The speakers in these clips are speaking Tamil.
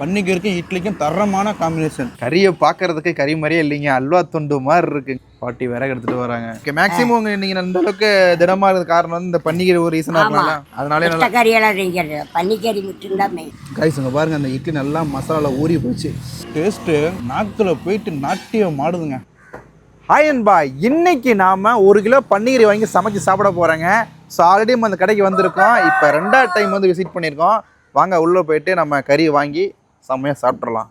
பன்னிக்கறிக்கும் இட்லிக்கும் தரமான காம்பினேஷன் கறியை பார்க்கறதுக்கு கறி மாதிரியே இல்லைங்க. அல்வா துண்டு மாதிரி இருக்கு. பாட்டி விறகு எடுத்துட்டு வராங்க. ஓகே மேக்ஸிமம் நீங்க இந்த அளவுக்கு திடமா இருக்க காரணம் வந்து இந்த பன்னிக்கறி ஒரு ரீசனா இருக்கலாம்ல அதனாலே நல்லா கறியெல்லாம் பன்னிக்கறி மட்டும்தான் கைஸ் இங்க பாருங்க அந்த இட்லி நல்லா மசாலால ஊறி போச்சு. டேஸ்ட்டு நாக்குல போயிட்டு நாட்டியம் மாடுதுங்க. ஹாய் அன்பா. இன்னைக்கு நாம ஒரு கிலோ பன்னீர் வாங்கி சமைச்சு சாப்பிட போறேங்க. ஸோ ஆல்ரெடி நம்ம அந்த கடைக்கு வந்திருக்கோம். இப்போ ரெண்டாவது டைம் வந்து விசிட் பண்ணியிருக்கோம். வாங்க உள்ளே போயிட்டு நம்ம கறி வாங்கி செம்மையாக சாப்பிட்றலாம்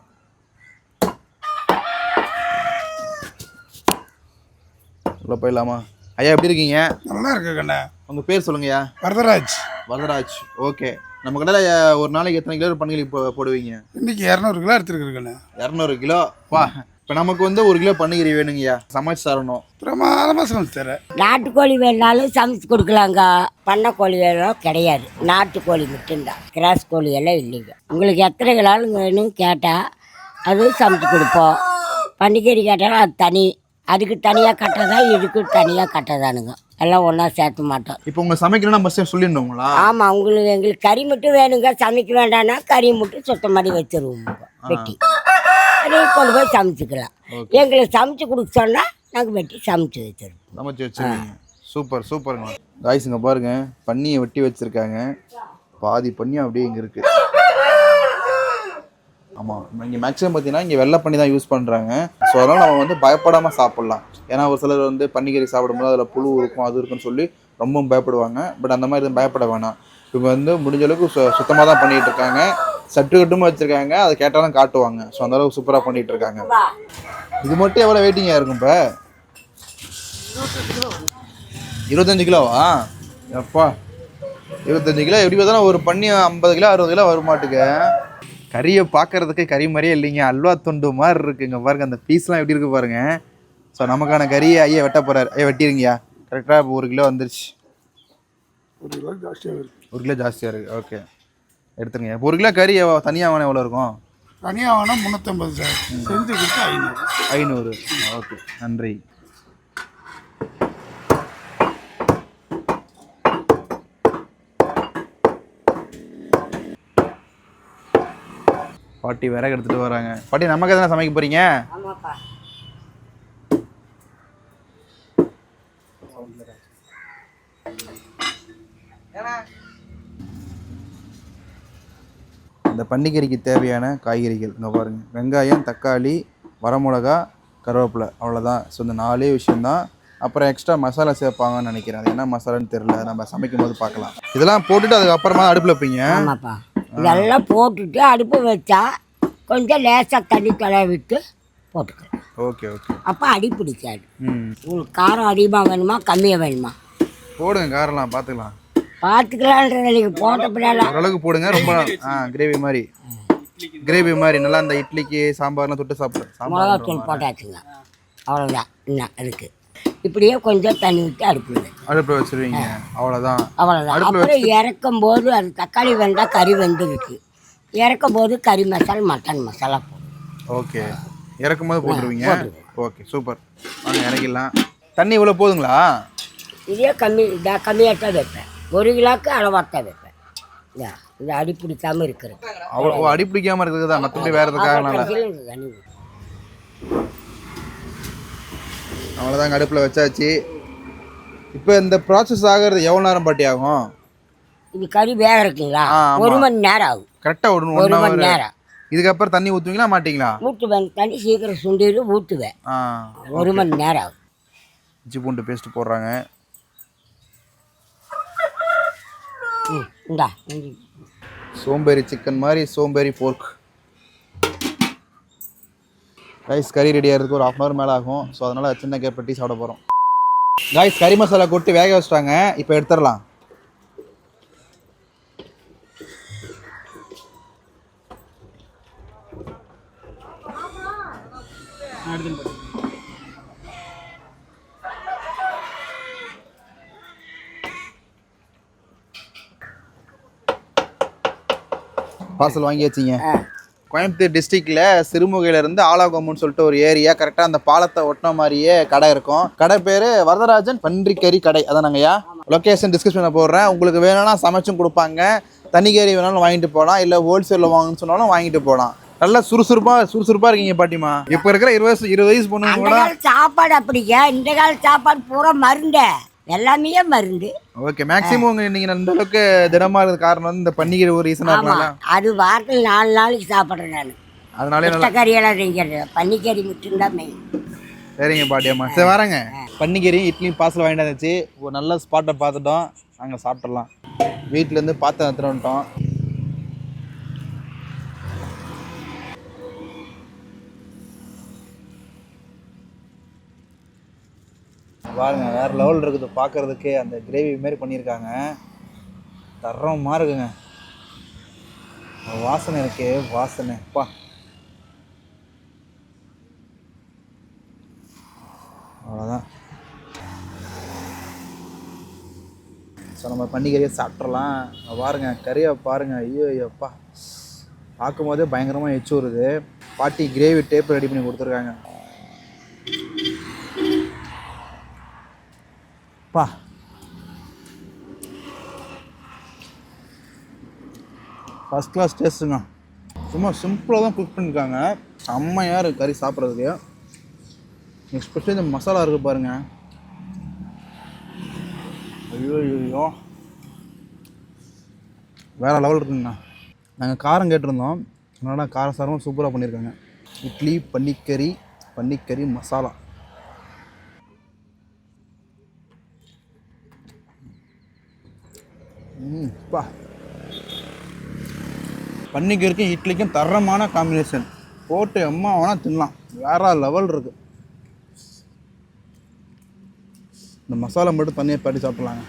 உள்ளே போயிடலாமா? ஐயா எப்படி இருக்கீங்க? நல்லா இருக்கு கண்ணா. உங்கள் பேர் சொல்லுங்கய்யா. வரதராஜ். வரதராஜ் ஓகே. நம்ம கடையில் ஒரு நாளைக்கு எத்தனை கிலோ பன்னீர் போ போடுவீங்க? இன்னைக்கு இரநூறு கிலோ எடுத்துருக்கு கண்ணா. இரநூறு கிலோ? வா. இப்போ நமக்கு வந்து ஒரு கிலோ பன்னிக்கறி வேணுங்கய்யா. சமைச்சு தரணும். பிரமாதமாக சமைச்சு தரேன். நாட்டுக்கோழி வேணாலும் சமைச்சு கொடுக்கலாங்க பண்ணை கோழி வேணும் கிடையாது. நாட்டுக்கோழி மட்டும்தான். கிராஸ் கோழி எல்லாம் இல்லைங்க. உங்களுக்கு எத்தனை கிலோ வேணும் கேட்டால் அது சமைச்சு கொடுப்போம். பன்னிக்கறி கேட்டாலும் அது தனி. அதுக்கு தனியாக கட்டதா இதுக்கு தனியாக கட்டதானுங்க. எல்லாம் ஒன்றா சேர்த்த மாட்டோம். இப்போ உங்க சமைக்கணும்னா ஃபஸ்ட்டு சொல்லிடணுங்களா? ஆமாம் உங்களுக்கு எங்களுக்கு கறி மட்டும் வேணுங்க. சமைக்க வேண்டாம்னா கறி மட்டும் சுத்தம் பண்ணி வச்சிருவோம். வெட்டி. அதை கொண்டு போய் சமைச்சிக்கலாம். எங்களுக்கு சமைச்சு கொடுக்க சொன்னால் நாங்கள் வெட்டி சமைச்சு வச்சிருவோம். சமைச்சு வச்சிருக்கீங்க. சூப்பர் சூப்பருங்க காய்ஸுங்க பாருங்க. பன்னியை வெட்டி வச்சிருக்காங்க. பாதி பன்னி அப்படியே இங்கே இருக்கு. ஆமாம் இங்கே மேக்ஸிமம் பார்த்தீங்கன்னா இங்கே வெள்ளை பண்ணி தான் யூஸ் பண்ணுறாங்க ஸோ அதனால் நம்ம வந்து பயப்படாமல் சாப்பிட்லாம். ஏன்னா ஒரு சிலர் வந்து பன்னிக்கறி சாப்பிடும்போது அதில் புழு இருக்கும் அது இருக்குன்னு சொல்லி ரொம்பவும் பயப்படுவாங்க. பட் அந்த மாதிரி எதுவும் பயப்பட வேணாம். இவங்க வந்து முடிஞ்ச அளவுக்கு சு சுத்தமாக தான் பண்ணிகிட்டு இருக்காங்க. சர்டிஃபிகேட்டும் வச்சுருக்காங்க. அதை கேட்டாலும் காட்டுவாங்க. ஸோ அந்த அளவுக்கு சூப்பராக பண்ணிகிட்டு இருக்காங்க இது மட்டும் எவ்வளோ வெயிட்டிங்காக இருக்கும் இப்போ? இருபத்தஞ்சு கிலோவா? எப்பா. இருபத்தஞ்சு கிலோ எப்படி பார்த்தாலும் ஒரு பண்ணி ஐம்பது கிலோ அறுபது கிலோ வருமாட்டுக்கு. கறியை பார்க்கறதுக்கு கறி மாதிரியே இல்லைங்க. அல்வா துண்டு மாதிரி இருக்குங்க. பாருங்க அந்த பீஸ்லாம் எப்படி இருக்கு பாருங்க. ஸோ நமக்கான கறியை ஐயா வெட்ட போறாரு. ஐயா வெட்டிருங்கய்யா. கரெக்டாக இப்போ ஒரு கிலோ வந்துருச்சு. ஒரு கிலோ ஜாஸ்தியாக இருக்கு. ஒரு கிலோ ஜாஸ்தியாக இருக்குது ஓகே எடுத்துருங்க. இப்போ ஒரு கிலோ கறி தனியாக வேணும் எவ்வளோ இருக்கும்? தனியாக வேணால் முந்நூற்றம்பது சார். செஞ்சு கொடுத்து ஐநூறு. ஐநூறு. ஓகே. நன்றி. பாட்டி விறகு எடுத்துட்டு வராங்க. பாட்டி நமக்கு எதனா சமைக்க போறீங்க? ஆமாப்பா. இந்த பன்னிக்கறிக்கு தேவையான காய்கறிகள். இங்கே பாருங்க. வெங்காயம் தக்காளி வரமிளகா கருவேப்பிலை. அவ்வளோதான் ஸோ இந்த நாலே விஷயம்தான். அப்புறம் எக்ஸ்ட்ரா மசாலா சேர்ப்பாங்கன்னு நினைக்கிறேன். அது என்ன மசாலான்னு தெரியல. நம்ம சமைக்கும் போது பார்க்கலாம். இதெல்லாம் போட்டுட்டு அதுக்கப்புறமா அடுப்பில் வைப்பீங்க? ஆமாப்பா. இதெல்லாம் போட்டுட்டு அடுப்பு வச்சா கொஞ்சம் லேசாக தண்ணி விட்டு போட்டுக்கலாம். Okay okay. அப்போ அடி பிடிக்காது. ம். உங்களுக்கு காரம் அதிகமாக வேணுமா? கம்மியாக வேணுமா? போடுங்க. காரெல்லாம் பார்த்துக்கலாம். பார்த்துக்கலான்றத நீங்கள் போட்ட பின்னால. ஓரளவுக்கு போடுங்க. ரொம்ப ஆ கிரேவி மாதிரி. கிரேவி மாதிரி. நல்லா அந்த இட்லிக்கு சாம்பார்லாம் தொட்டு சாப்பிடு சாம்பார் மிளகாத்தூள் போட்டாச்சுங்க அவ்வளோதான் இன்னும் அதுக்கு இப்படியே கொஞ்சம் தண்ணி விட்டு அடுப்பில். அடுப்பில் வச்சிருவீங்க. அவ்வளோதான் அவ்வளோதான் அப்புறம் இறக்கும் போது அது தக்காளி வெந்தால் கறி வெந்துருக்கு. இறக்கும் போது கறி மசாலா மட்டன் மசாலா போடும் ஓகே. இறக்கும் போது போட்டுருவீங்க ஓகே சூப்பர். வாங்க இறக்கிடலாம். தண்ணி இவ்வளோ போதுங்களா? இதே கம்மி கம்மியாக தான் வைப்பேன். ஒரு கிலோக்கு அளவாக தான் வைப்பேன் இதா அடி பிடிக்காமல் இருக்கிறது. அவ்வளோ அடி பிடிக்காம இருக்குது தான் மற்றபடி வேறு ஊத்து. அவ்வளோதாங்க அடுப்பில் வச்சாச்சு. இப்போ இந்த ப்ராசஸ் ஆகிறது எவ்வளோ நேரம் பாட்டி ஆகும்? இது கறி வேக இருக்குங்களா. ஒரு மணி நேரம் ஆகும். கரெக்டாக ஒரு ஒரு மணி நேரம். இதுக்கப்புறம் தண்ணி ஊற்றுவீங்களா மாட்டீங்களா? ஊற்றுவேன் தண்ணி சீக்கிரம் சுண்டிட்டு ஊற்றுவேன் ஒரு மணி நேரம் ஆகும். இஞ்சி பூண்டு பேஸ்ட் போடுறாங்க. இந்தா. சோம்பேறி சிக்கன் மாதிரி சோம்பேறி போர்க் ரைஸ் கறி ரெடி ஆகிறதுக்கு ஒரு ஹாஃப் அன் ஹவர் மேலே ஆகும். ஸோ அதனால் சின்ன கேப் டீ சாப்பிட போகிறோம் கைஸ் கறி மசாலா கொட்டி வேக வச்சிட்டாங்க. இப்போ எடுத்துடலாம். பார்சல் வாங்கி வச்சிங்க. கோயம்புத்தூர் டிஸ்ட்ரிக்ட்ல சிறுமுகையில இருந்து ஆலாகோமுன்னு சொல்லிட்டு ஒரு ஏரியா கரெக்டா அந்த பாலத்தை ஒட்டின மாதிரியே கடை இருக்கும். கடை பேரு வரதராஜன் பன்றிக்கறி கடை. அதானங்கய்யா? லொகேஷன் டிஸ்கிரிப்ஷனில் போடுறேன். உங்களுக்கு வேணும்னா சமைச்சும் கொடுப்பாங்க. தனிக்கறி வேணாலும் வாங்கிட்டு போகலாம் இல்லை ஹோல்சேலில் வாங்கணும்னு சொன்னாலும் வாங்கிட்டு போகலாம் நல்லா சுறுசுறுப்பாக சுறுசுறுப்பாக இருக்கீங்க பாட்டிமா இப்போ இருக்கிற இருபது வயசு இருபது வயசு கால சாப்பாடு அப்படிங்க இந்த கால சாப்பாடு பூரா மருந்த. எல்லாமே மருந்து. ஓகே மேக்ஸிமம் நீங்கள் இந்த அளவுக்கு தினமாக இருக்கிற காரணம் இந்த பண்டிகை ஒரு ரீசனாக ஆமா. இருக்கனால அது வாரத்தில் நாலு நாளைக்கு சாப்பிட்றேன் நான். அதனாலே நல்லா கறியெல்லாம் செஞ்சிடுறேன் பன்னிக்கறி மட்டும்தான் மெயின் சரிங்க பாட்டியம்மா. சரி வரேங்க. பன்னிக்கறி இட்லியும் பார்சல் வாங்கிட்டு வந்துச்சு. ஒரு நல்ல ஸ்பாட்டை பார்த்துட்டோம். நாங்கள் சாப்பிட்றலாம் வீட்டிலேருந்து பார்த்து எடுத்துட்டு வந்துட்டோம். பாருங்க வேற லெவல் இருக்குது. பார்க்கறதுக்கு அந்த கிரேவி மாரி பண்ணியிருக்காங்க. தரமாக இருக்குங்க. வாசனை இருக்கே வாசனை. பா. அவ்வளோதான் ஸோ நம்ம பண்டிகையை சாப்பிட்றலாம் பாருங்க கறியை பாருங்க. ஐயோ ஐயோப்பா பார்க்கும்போதே பயங்கரமாக எச்சு வருது. பாட்டி கிரேவி டேப் ரெடி பண்ணி கொடுத்துருக்காங்க. பா ஃபஸ்ட் கிளாஸ் டேஸ்ட்டுங்க சும்மா சிம்பிளாக தான் குக் பண்ணியிருக்காங்க செம்மையாக இருக்குது கறி சாப்பிட்றதுக்கு. எக்ஸ்பெஷலி இந்த மசாலா இருக்குது பாருங்கள் ஐயோ ஐயோ வேறு லெவல் இருக்குங்கண்ணா நாங்கள் காரம் கேட்டிருந்தோம். அதனால் காரசாரமும் சூப்பராக பண்ணியிருக்காங்க இட்லி பன்னிக்கறி பன்னிக்கறி மசாலா. பா பன்னிக்கறிக்கும் இட்லிக்கும் தரமான காம்பினேஷன் போட்டு அம்மா வேணால் தின்னலாம் வேற லெவல் இருக்குது இந்த மசாலா மட்டும் தனியாக பாட்டி சாப்பிட்லாங்க.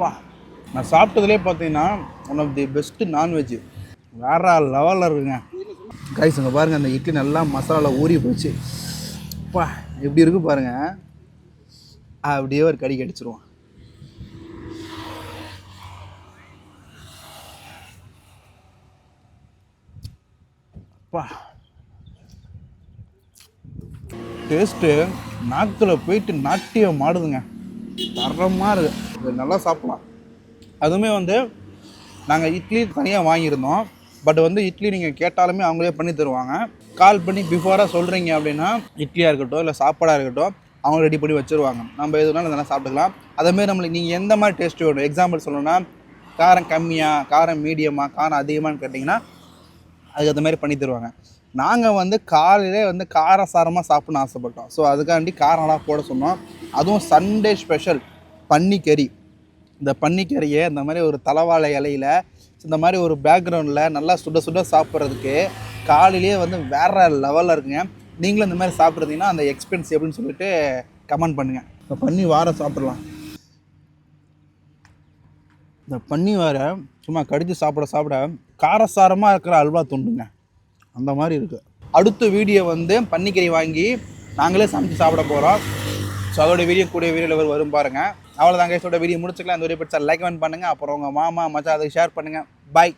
பா நான் சாப்பிட்டதுலேயே பார்த்தீங்கன்னா one of the best non veg வேற லெவலில் இருக்குங்க. கைஸ் இங்கே பாருங்கள் அந்த இட்லி நல்லா மசாலாவில் ஊறி போச்சு. பா எப்படி இருக்கு பாருங்க. அப்படியே ஒரு கடி கடிச்சிருவான் அப்பா டேஸ்ட்டு நாக்கில் போயிட்டு நாட்டியம் மாடுதுங்க. தரமாக இருக்குது இது நல்லா சாப்பிடலாம். அதுவுமே வந்து நாங்கள் இட்லி தனியாக வாங்கியிருந்தோம். பட் வந்து இட்லி நீங்கள் கேட்டாலுமே அவங்களே பண்ணி தருவாங்க. கால் பண்ணி பிஃபோராக சொல்கிறீங்க அப்படின்னா இட்லியாக இருக்கட்டும் இல்லை சாப்பாடாக இருக்கட்டும் அவங்க ரெடி பண்ணி வச்சுருவாங்க. நம்ம எதுனாலும் நல்லா சாப்பிட்டுக்கலாம். அதேமாரி நம்மளுக்கு நீங்கள் எந்த மாதிரி டேஸ்ட் வேணும்? எக்ஸாம்பிள் சொல்லணும்னா காரம் கம்மியாக காரம் மீடியமாக காரம் அதிகமான்னு கேட்டிங்கன்னா அதுக்கு மாதிரி பண்ணி தருவாங்க. நாங்கள் வந்து காலையிலே வந்து காரசாரமாக சாப்பிட்ணுன்னு ஆசைப்பட்டோம். ஸோ அதுக்காண்டி காரம்லாம் போட சொன்னோம். அதுவும் சண்டே ஸ்பெஷல் பன்னிக்கறி. இந்த பன்னிக்கறியை இந்த மாதிரி ஒரு தலவாழை இலையில இந்த மாதிரி ஒரு பேக்ரவுண்டில் நல்லா சுட சுட சாப்பிட்றதுக்கு காலையிலேயே வந்து வேறு லெவலில் இருக்குங்க. நீங்களும் இந்த மாதிரி சாப்பிட்றீங்கன்னா அந்த எக்ஸ்பென்ஸ் எப்படின்னு சொல்லிட்டு கமெண்ட் பண்ணுங்கள் இப்போ பண்ணி வாரம் சாப்பிட்லாம். இந்த பன்னி வேறு சும்மா கடித்து சாப்பிட சாப்பிட காரசாரமாக இருக்கிற அல்வா துண்டுங்க. அந்த மாதிரி இருக்குது அடுத்த வீடியோ வந்து பன்னிக்கறி வாங்கி நாங்களே சமைச்சு சாப்பிட போகிறோம் ஸோ அதோட வீடியோ கூடிய வீடியோவில் வரும் பாருங்கள் அவ்வளோதாங்க இதோட வீடியோ முடிச்சுக்கலாம். அந்த வீடியோ பிடிச்சா லைக் பண்ணுங்கள் அப்புறம் உங்கள் மாமா மச்சான் அதை ஷேர் பண்ணுங்கள் பாய்